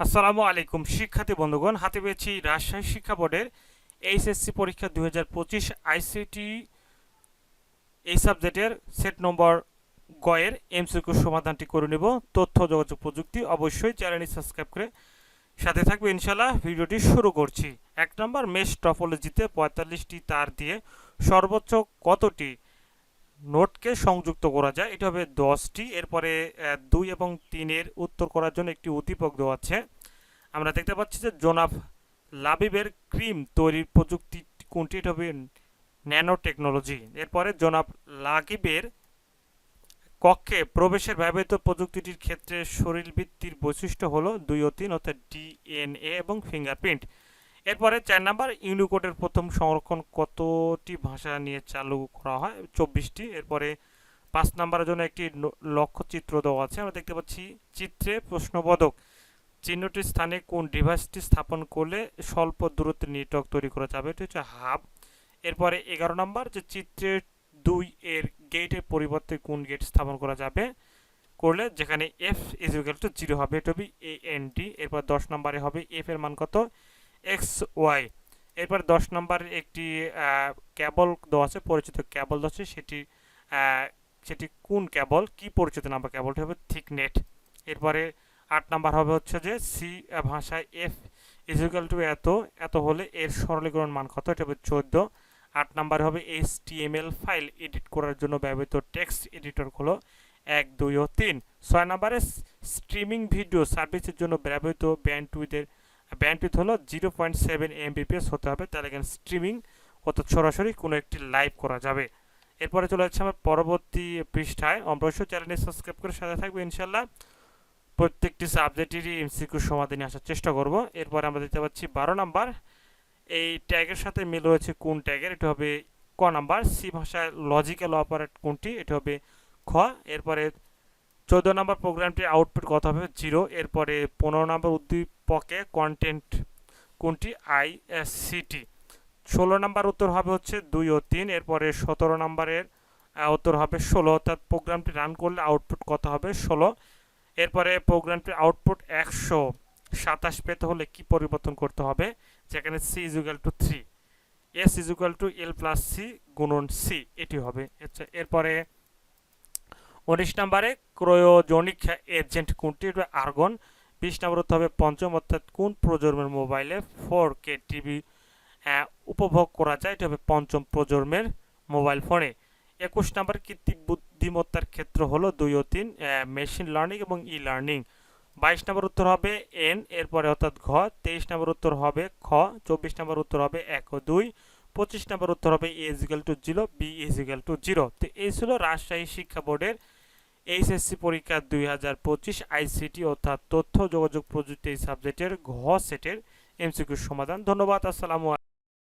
আসসালামু আলাইকুম, শিক্ষার্থী বন্ধুগণ, হাতে পেয়েছি রাজশাহী শিক্ষা বোর্ডের এইচএসসি পরীক্ষা দুই হাজার পঁচিশ আইসিটি এই সাবজেক্টের সেট নম্বর গয়ের এমসিকিউ সমাধানটি করে নেব। তথ্য, যোগাযোগ প্রযুক্তি অবশ্যই চ্যানেলটি সাবস্ক্রাইব করে সাথে থাকবে। ইনশাল্লাহ ভিডিওটি শুরু করছি। এক নম্বর মেশ টপোলজিতে পঁয়তাল্লিশটি তার দিয়ে সর্বোচ্চ কতটি নোটকে সংযুক্ত করা যায়। এটা হবে দশটি। এরপরে দুই এবং তিনের উত্তর করার জন্য একটি উদ্দীপক দেওয়া আছে। আমরা দেখতে পাচ্ছি যে জোনাব লাবিবের ক্রিম তৈরির প্রযুক্তি কোনটি? এটা হবে ন্যানো টেকনোলজি এরপরে জনাব লাগিবের কক্ষে প্রবেশের ব্যবহৃত প্রযুক্তিটির ক্ষেত্রে শরীরবৃত্তির বৈশিষ্ট্য হলো দুই ও তিন, অর্থাৎ ডিএনএ এবং ফিঙ্গারপ্রিন্ট। এরপরে চার নাম্বার, ইউনিকোডের প্রথম সংরক্ষণ কতটি ভাষা নিয়ে চালু করা হয়? চব্বিশটি। এরপরে পাঁচ নাম্বারের জন্য একটি ন- লক্ষ্যচিত্র দেওয়া আছে। আমরা দেখতে পাচ্ছি, চিত্রে প্রশ্নবোধক চিহ্নটির স্থানে কোন ডিভাইসটি স্থাপন করলে স্বল্প দূরত্বের নেটওয়ার্ক তৈরি করা যাবে? এটি হচ্ছে হাব। এরপরে এগারো নাম্বার, যে চিত্রের দুই এর গেটের পরিবর্তে কোন গেট স্থাপন করা যাবে করলে, যেখানে এফ ইজিক্যাল টু জিরো হবে, এটা হবে এ এন ডি এরপর দশ নম্বরে হবে এফ এর মান কত? X Y. এরপর দশ নম্বরের একটি ক্যাবল দেওয়া আছে, পরিচিত ক্যাবল দেওয়া আছে, সেটি সেটি কোন ক্যাবল? কি পরিচিত নাম্বার ক্যাবলটি হবে? থিকনেট। এরপরে আট নাম্বার হবে হচ্ছে যে সি ভাষায় এফ ইজিক্যাল টু এত। এত হলে এর সরলীকরণ মান কত? এটা হবে চোদ্দ। আট নাম্বার হবে এইচ টিএমএল ফাইল এডিট করার জন্য ব্যবহৃত টেক্সট এডিটর হলো এক, দুই ও তিন। ছয় নম্বরে স্ট্রিমিং ভিডিও সার্ভিসের জন্য ব্যবহৃত ব্যান্ডউইথের ব্যান্ডউইথ হলো জিরো পয়েন্ট সেভেন এমবিপিএস হতে হবে। তাহলে এখানে স্ট্রিমিং অর্থাৎ সরাসরি কোনো একটি লাইভ করা যাবে। এরপরে চলে যাচ্ছে আমার পরবর্তী পৃষ্ঠায়। অবশ্যই চ্যানেলটি সাবস্ক্রাইব করে সাথে থাকবে ইনশাল্লাহ প্রত্যেকটি সাবজেক্টেরই এমসিকিউ সমাধানে আসার চেষ্টা করব। এরপরে আমরা দেখতে পাচ্ছি বারো নাম্বার। এই ট্যাগের সাথে মিল রয়েছে কোন ট্যাগের এটা হবে ক নাম্বার। সি ভাষায় লজিক্যাল অপারেট কোনটি? এটা হবে খ। এরপরে চোদ্দ নম্বর প্রোগ্রামটির আউটপুট কত হবে? জিরো এরপরে পনেরো নম্বর উদ্দীপকে কন্টেন্ট কোনটি? আই এস সিটি ষোলো নম্বর উত্তর হবে হচ্ছে দুই ও তিন, এরপরে সতেরো নম্বরের উত্তর হবে ষোলো। অর্থাৎ প্রোগ্রামটি রান করলে আউটপুট কত হবে? ষোলো। এরপরে প্রোগ্রামটির আউটপুট একশো। সাতাশ পেতে হলে কি পরিবর্তন করতে হবে? যেখানে C equal to three S equal to L plus C গুণন সি এটি হবে আচ্ছা এরপরে উনিশ নম্বরে ক্রয়োজনিক এজেন্ট কোনটি? আর্গন বিশ নম্বর হতে হবে পঞ্চম, অর্থাৎ কোন প্রজন্মের মোবাইলে ফোর কে টিভি উপভোগ করা যায়? এটা হবে পঞ্চম প্রজন্মের মোবাইল ফোনে। একুশ নম্বর কৃত্রিম বুদ্ধিমত্তার ক্ষেত্র হলো দুই ও তিন মেশিন লার্নিং এবং ই লার্নিং বাইশ নম্বর উত্তর হবে এন এরপরে অর্থাৎ ঘ। তেইশ নম্বর উত্তর হবে খ। চব্বিশ নম্বর উত্তর হবে এক ও দুই। পঁচিশ নম্বর উত্তর হবে A equal to zero B equal to zero তো এই ছিল রাজশাহী শিক্ষা বোর্ডের এইচএসসি পরীক্ষা দুই হাজার পঁচিশ আইসিটি অর্থাৎ তথ্য, যোগাযোগ প্রযুক্তি সাবজেক্টের ঘ সেটের এমসিকিউ সমাধান। ধন্যবাদ, আসসালামু